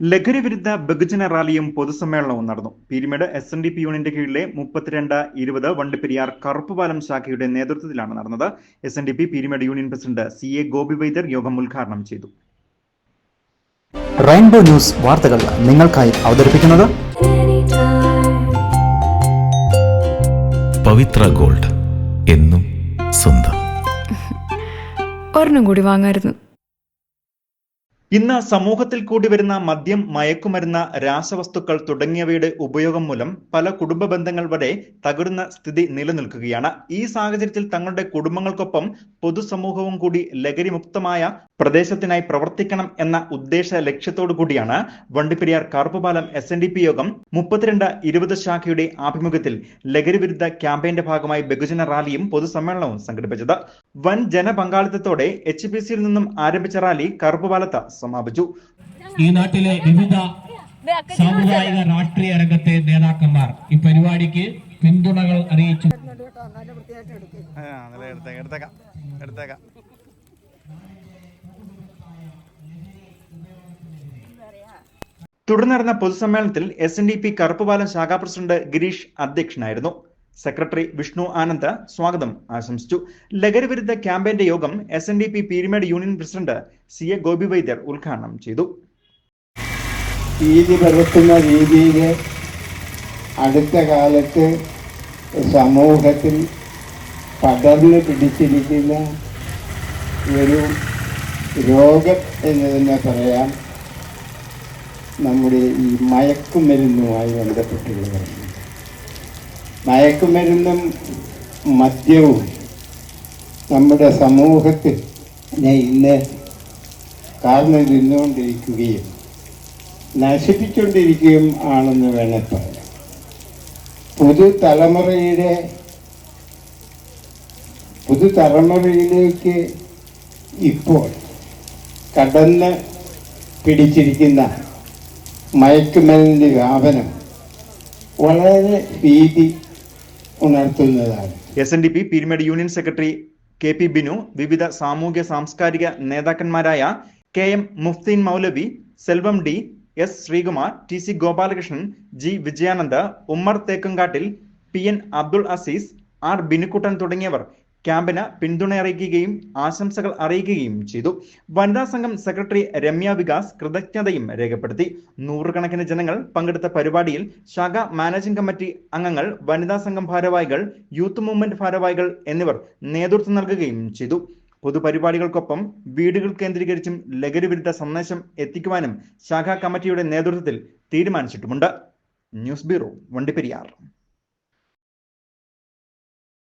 ലഹരി വിരുദ്ധ ബഹുജന റാലിയും പൊതുസമ്മേളനവും നടന്നു. Peermade S N D P യൂണിയന്റെ കീഴിലെ മുപ്പത്തിരണ്ട് ഇരുപത് വണ്ടിപ്പെരിയാർ കറുപ്പുപാലം ശാഖയുടെ നേതൃത്വത്തിലാണ് നടന്നത്. S N D P Peermade union president C A Gopi Vaidyar യോഗം ഉദ്ഘാടനം ചെയ്തു. റെയിൻബോ ന്യൂസ് വാർത്തകൾ നിങ്ങൾക്കായി അവതരിപ്പിക്കുന്നത് പവിത്ര ഗോൾഡ് എന്നും സ്വന്തം. ഒരെണ്ണം കൂടി വാങ്ങായിരുന്നു. ഇന്ന് സമൂഹത്തിൽ കൂടി വരുന്ന മദ്യം മയക്കുമരുന്ന് രാസവസ്തുക്കൾ തുടങ്ങിയവയുടെ ഉപയോഗം മൂലം പല കുടുംബ ബന്ധങ്ങൾ വരെ തകരുന്ന സ്ഥിതി നിലനിൽക്കുകയാണ്. ഈ സാഹചര്യത്തിൽ തങ്ങളുടെ കുടുംബങ്ങൾക്കൊപ്പം പൊതുസമൂഹവും കൂടി ലഹരിമുക്തമായ പ്രദേശത്തിനായി പ്രവർത്തിക്കണം എന്ന ഉദ്ദേശ ലക്ഷ്യത്തോടു കൂടിയാണ് Vandiperiyar Karuppupalam S N D P യോഗം മുപ്പത്തിരണ്ട് ഇരുപത് ശാഖയുടെ ആഭിമുഖ്യത്തിൽ ലഹരി വിരുദ്ധ ക്യാമ്പയിന്റെ ഭാഗമായി ബഹുജന റാലിയും പൊതുസമ്മേളനവും സംഘടിപ്പിച്ചത്. വൻ ജനപങ്കാളിത്തത്തോടെ എച്ച് പി സിയിൽ നിന്നും ആരംഭിച്ച റാലി കറുപ്പുപാലത്ത് സമാപിച്ചു. ഈ നാട്ടിലെ വിവിധ സാമുദായിക രാഷ്ട്രീയ രംഗത്തെ നേതാക്കന്മാർ ഈ പരിപാടിക്ക് പിന്തുണകൾ അറിയിച്ചു. തുടർന്ന് നടന്ന പൊതുസമ്മേളനത്തിൽ S N D P Karuppupalam ശാഖാ പ്രസിഡന്റ് ഗിരീഷ് അധ്യക്ഷനായിരുന്നു. സെക്രട്ടറി വിഷ്ണു ആനന്ദ് സ്വാഗതം ആശംസിച്ചു. ലഹരി വിരുദ്ധ ക്യാമ്പയിന്റെ യോഗം S N D P Peermade union president C A Gopi Vaidyar ഉദ്ഘാടനം ചെയ്തു. അടുത്ത കാലത്ത് സമൂഹത്തിൽ പടർന്നു പിടിച്ചിരിക്കുന്ന ഒരു രോഗം എന്ന് തന്നെ പറയാം. നമ്മുടെ ഈ മയക്കുമരുന്നുമായി ബന്ധപ്പെട്ടുള്ളതാണ് മയക്കുമരുന്നും മദ്യവും നമ്മുടെ സമൂഹത്തിൽ ഇന്ന് കാർന്നു തിന്നുകൊണ്ടിരിക്കുകയും നശിപ്പിച്ചുകൊണ്ടിരിക്കുകയും ആണെന്ന് വേണേൽ പറയാം. പുതുതലമുറയുടെ പുതുതലമുറയിലേക്ക് ഇപ്പോൾ കടന്ന് പിടിച്ചിരിക്കുന്ന മയക്കുമരുന്നിന്റെ വ്യാപനം വളരെ ഭീതി ഉണർത്തുന്നതാണ്. S N D P Peermade union secretary K P Binu വിവിധ സാമൂഹ്യ സാംസ്കാരിക നേതാക്കന്മാരായ K M Muftheen Moulavi Selvam D S Sreekumar T C Gopalakrishnan G Vijayananda Ummer Thekkankattil P N Abdul Azeez R Binukuttan തുടങ്ങിയവർ ക്യാമ്പിന് പിന്തുണ അറിയിക്കുകയും ആശംസകൾ അറിയിക്കുകയും ചെയ്തു. വനിതാ സംഘം സെക്രട്ടറി രമ്യ വികാസ് കൃതജ്ഞതയും രേഖപ്പെടുത്തി. നൂറുകണക്കിന് ജനങ്ങൾ പങ്കെടുത്ത പരിപാടിയിൽ ശാഖ മാനേജിംഗ് കമ്മിറ്റി അംഗങ്ങൾ വനിതാ സംഘം ഭാരവാഹികൾ യൂത്ത് മൂവ്മെന്റ് ഭാരവാഹികൾ എന്നിവർ നേതൃത്വം നൽകുകയും ചെയ്തു. പൊതുപരിപാടികൾക്കൊപ്പം വീടുകൾ കേന്ദ്രീകരിച്ചും ലഹരി വിരുദ്ധ സന്ദേശം എത്തിക്കുവാനും ശാഖാ കമ്മിറ്റിയുടെ നേതൃത്വത്തിൽ തീരുമാനിച്ചിട്ടുമുണ്ട്. News bureau Vandiperiyar.